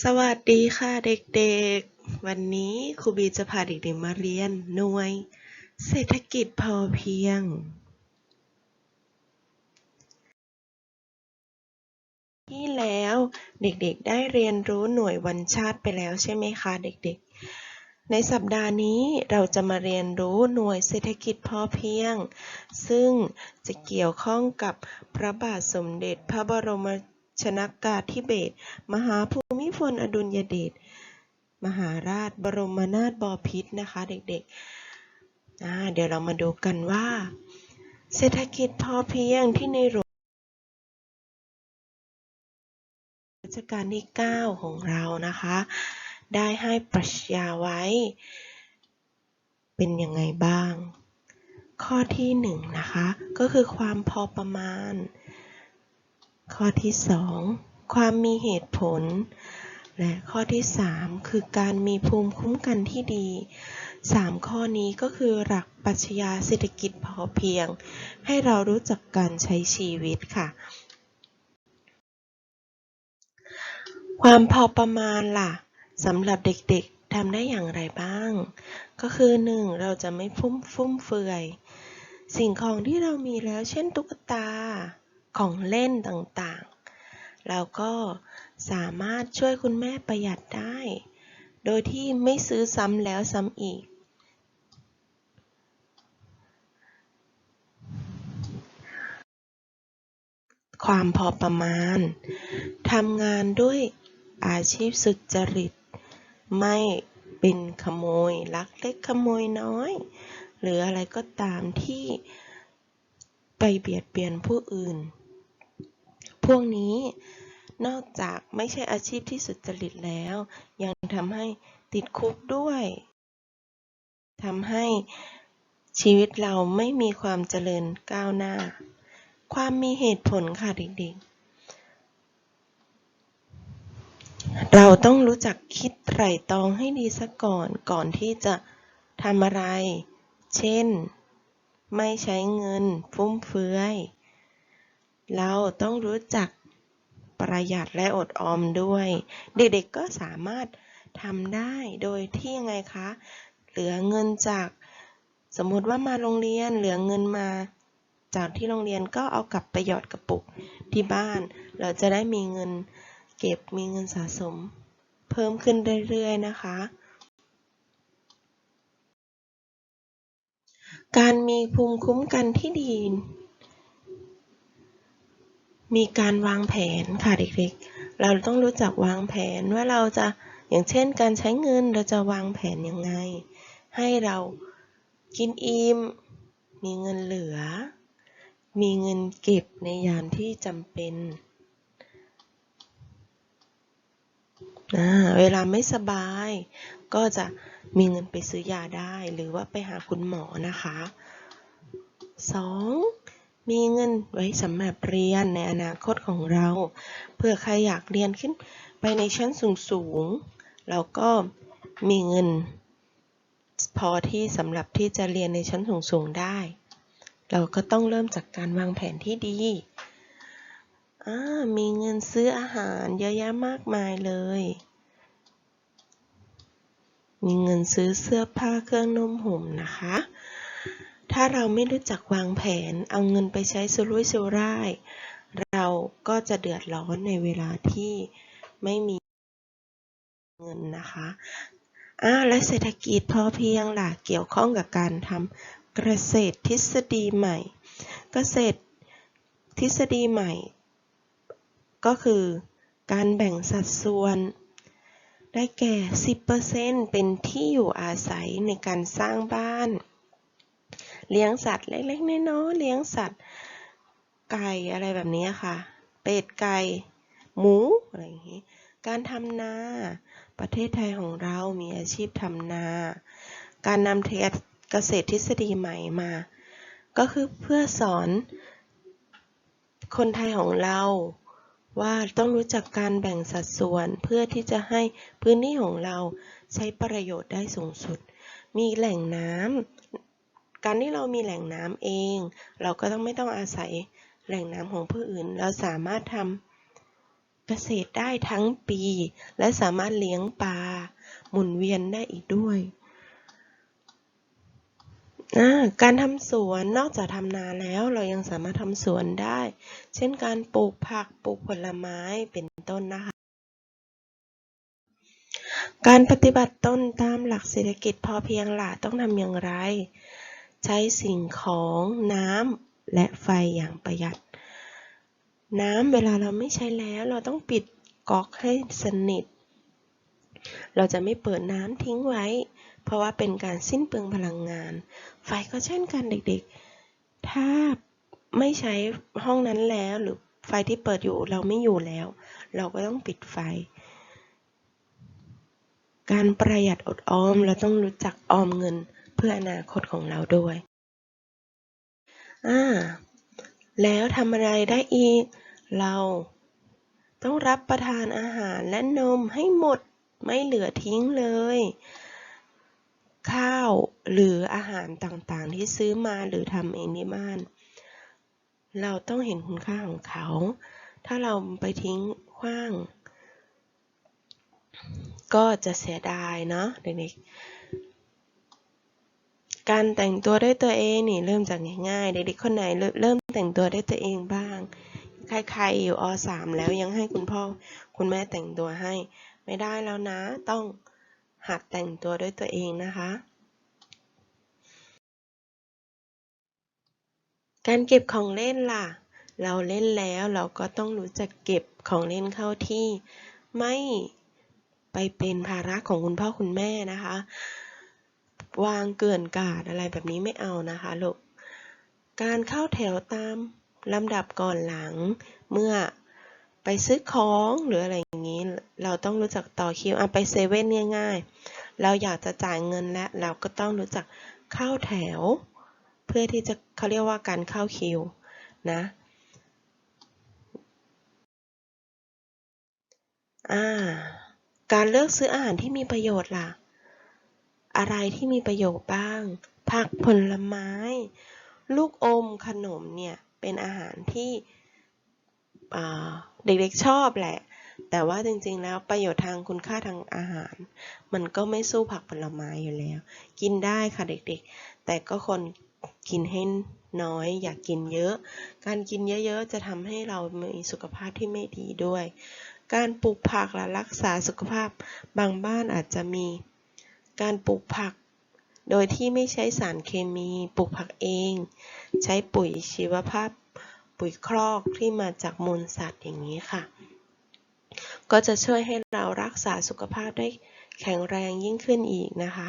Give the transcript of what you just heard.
สวัสดีค่ะเด็กๆ วันนี้ครูบีจะพาเด็กๆมาเรียนหน่วย เศรษฐกิจพอเพียง ที่แล้วเด็กๆได้เรียนรู้หน่วยวันชาติไปแล้วใช่ไหมคะเด็กๆ ในสัปดาห์นี้เราจะมาเรียนรู้หน่วยเศรษฐกิจพอเพียง ซึ่งจะเกี่ยวข้องกับพระบาทสมเด็จพระบรม ชนากาธิเบศมหาภูมิพลอดุลยเดชมหาราชบรมนาถบพิตรนะคะเด็กๆ เดี๋ยวเรามาดูกันว่า เศรษฐกิจพอเพียงที่ในหลวงรัชกาลที่ 9 ของเรานะคะ ได้ให้ปรัชญาไว้ เป็นยังไงบ้าง ข้อที่หนึ่งนะคะ ก็คือความพอประมาณ ข้อที่สองความมีเหตุผล และข้อที่สามคือการมีภูมิคุ้มกันที่ดีสามข้อนี้ก็คือหลักปรัชญาเศรษฐกิจพอเพียง ให้เรารู้จักการใช้ชีวิตค่ะ ความพอประมาณล่ะสำหรับเด็กๆทำได้อย่างไรบ้าง ก็คือ 1. เราจะไม่ฟุ่มฟุ่มเฟือย สิ่งของที่เรามีแล้วเช่นตุ๊กตา ของเล่นต่างๆ เราก็สามารถช่วยคุณแม่ประหยัดได้ โดยที่ไม่ซื้อซ้ำแล้วซ้ำอีก ความพอประมาณทำงานด้วยอาชีพสุจริต ไม่เป็นขโมยลักเล็กขโมยน้อย หรืออะไรก็ตามที่ไปเบียดเบียนผู้อื่น พวกนี้นอกจากไม่ใช่อาชีพที่สุจริตแล้ว ยังทำให้ติดคุกด้วยทำให้ชีวิตเราไม่มีความเจริญก้าวหน้า ความมีเหตุผลค่ะเด็กๆ เราต้องรู้จักคิดไตร่ตรองให้ดีซะก่อนก่อนที่จะทำอะไร เช่น ไม่ใช้เงินฟุ่มเฟือย เราต้องรู้จักประหยัดและอดออมด้วย เด็กๆก็สามารถทำได้โดยที่ยังไงคะ เหลือเงินจากสมมติว่ามาโรงเรียนเหลือเงินมา จากที่โรงเรียนก็เอากลับไปหยอดกระปุกที่บ้าน เราจะได้มีเงินเก็บมีเงินสะสม เพิ่มขึ้นเรื่อยๆนะคะ การมีภูมิคุ้มกันที่ดี มีการวางแผนค่ะเด็กๆ เราต้องรู้จักวางแผนว่าเราจะอย่างเช่น การใช้เงินเราจะวางแผนยังไง ให้เรากินอิ่มมีเงินเหลือ มีเงินเก็บในยามที่จำเป็นอ่าเวลาไม่สบาย ก็จะมีเงินไปซื้อยาได้ หรือว่าไปหาคุณหมอนะคะ 2. มีเงินไว้สำหรับเรียนในอนาคตของเราเพื่อใครอยากเรียนขึ้นไปในชั้นสูงๆเราก็มีเงิน พอที่สำหรับที่จะเรียนในชั้นสูงๆได้ เราก็ต้องเริ่มจากการวางแผนที่ดีมีเงินซื้ออาหารเยอะแยะมากมายเลย มีเงินซื้อเสื้อผ้าเครื่องนุ่มห่มนะคะ ถ้าเราไม่รู้จักวางแผน เอาเงินไปใช้สุรุ่ยสุร่าย เราก็จะเดือดร้อนในเวลาที่ไม่มีเงินนะคะอ่าและเศรษฐกิจพอเพียงล่ะ เกี่ยวข้องกับการทำเกษตรทฤษฎีใหม่ เกษตรทฤษฎีใหม่ ก็คือการแบ่งสัดส่วน ได้แก่ 10%เป็นที่อยู่อาศัยในการสร้างบ้าน เลี้ยงสัตว์เล็กๆน้อยๆเลี้ยงสัตว์ไก่อะไรแบบนี้ค่ะ เป็ดไก่ หมูอะไรอย่างนี้ การทำนา ประเทศไทยของเรามีอาชีพทำนา การนำเกษตรทฤษฎีใหม่มา ก็คือเพื่อสอน คนไทยของเราว่าต้องรู้จักการแบ่งสัดส่วนเพื่อที่จะให้พื้นที่ของเราใช้ประโยชน์ได้สูงสุด มีแหล่งน้ำ การที่เรามีแหล่งน้ำเอง เราก็ต้องไม่ต้องอาศัยแหล่งน้ำของผู้อื่น เราสามารถทำเกษตรได้ทั้งปี และสามารถเลี้ยงปลาหมุนเวียนได้อีกด้วยการทำสวนนอกจากทำนาแล้วเรายังสามารถทำสวนได้ เช่นการปลูกผักปลูกผลไม้เป็นต้นนะคะ การปฏิบัติต้นตามหลักเศรษฐกิจพอเพียงล่ะต้องทำอย่างไร ใช้สิ่งของน้ำและไฟอย่างประหยัด น้ำเวลาเราไม่ใช้แล้วเราต้องปิดก๊อกให้สนิท เราจะไม่เปิดน้ำทิ้งไว้ เพราะว่าเป็นการสิ้นเปลืองพลังงาน ไฟก็เช่นกันเด็กๆ ถ้าไม่ใช้ห้องนั้นแล้วหรือไฟที่เปิดอยู่เราไม่อยู่แล้ว เราก็ต้องปิดไฟ การประหยัดอดออมเราต้องรู้จักออมเงิน พื่ออนาคตของเราด้วยอ่าแล้วทำอะไรได้อีก เราต้องรับประทานอาหารและนมให้หมดไม่เหลือทิ้งเลย ข้าวหรืออาหารต่างๆ ที่ซื้อมาหรือทำเองที่บ้าน เราต้องเห็นคุณค่าของเขา ถ้าเราไปทิ้งขว้าง ก็จะเสียดายเนาะเด็กๆ การแต่งตัวด้วยตัวเองนี่เริ่มจากง่ายๆ เด็กๆคนไหนเริ่มแต่งตัวด้วยตัวเองบ้าง ใครๆอยู่อ .3 แล้วยังให้คุณพ่อคุณแม่แต่งตัวให้ ไม่ได้แล้วนะ ต้องหัดแต่งตัวด้วยตัวเองนะคะ การเก็บของเล่นล่ะ เราเล่นแล้วเราก็ต้องรู้จักเก็บของเล่นเข้าที่ ไม่ไปเป็นภาระของคุณพ่อคุณแม่นะคะ วางเกลื่อนกาดอะไรแบบนี้ไม่เอานะคะลูก การเข้าแถวตามลำดับก่อนหลัง เมื่อไปซื้อของหรืออะไรอย่างนี้ เราต้องรู้จักต่อคิวเอาไปเซเว่นง่ายๆ เราอยากจะจ่ายเงินแล้วเราก็ต้องรู้จักเข้าแถว เพื่อที่จะเขาเรียกว่าการเข้าคิวนะอ่าการเลือกซื้ออาหารที่มีประโยชน์ล่ะ อะไรที่มีประโยชน์บ้าง ผักผลไม้ ลูกอมขนมเนี่ยเป็นอาหารที่เด็กๆชอบแหละ แต่ว่าจริงๆแล้วประโยชน์ทางคุณค่าทางอาหาร มันก็ไม่สู้ผักผลไม้อยู่แล้ว กินได้ค่ะเด็กๆ แต่ก็คนกินให้น้อยอยากกินเยอะ การกินเยอะๆ จะทำให้เรามีสุขภาพที่ไม่ดีด้วย การปลูกผักและรักษาสุขภาพบางบ้านอาจจะมี การปลูกผัก โดยที่ไม่ใช้สารเคมี ปลูกผักเอง ใช้ปุ๋ยชีวภาพ ปุ๋ยครอกที่มาจากมูลสัตว์อย่างนี้ค่ะ ก็จะช่วยให้เรารักษาสุขภาพได้แข็งแรงยิ่งขึ้นอีกนะคะ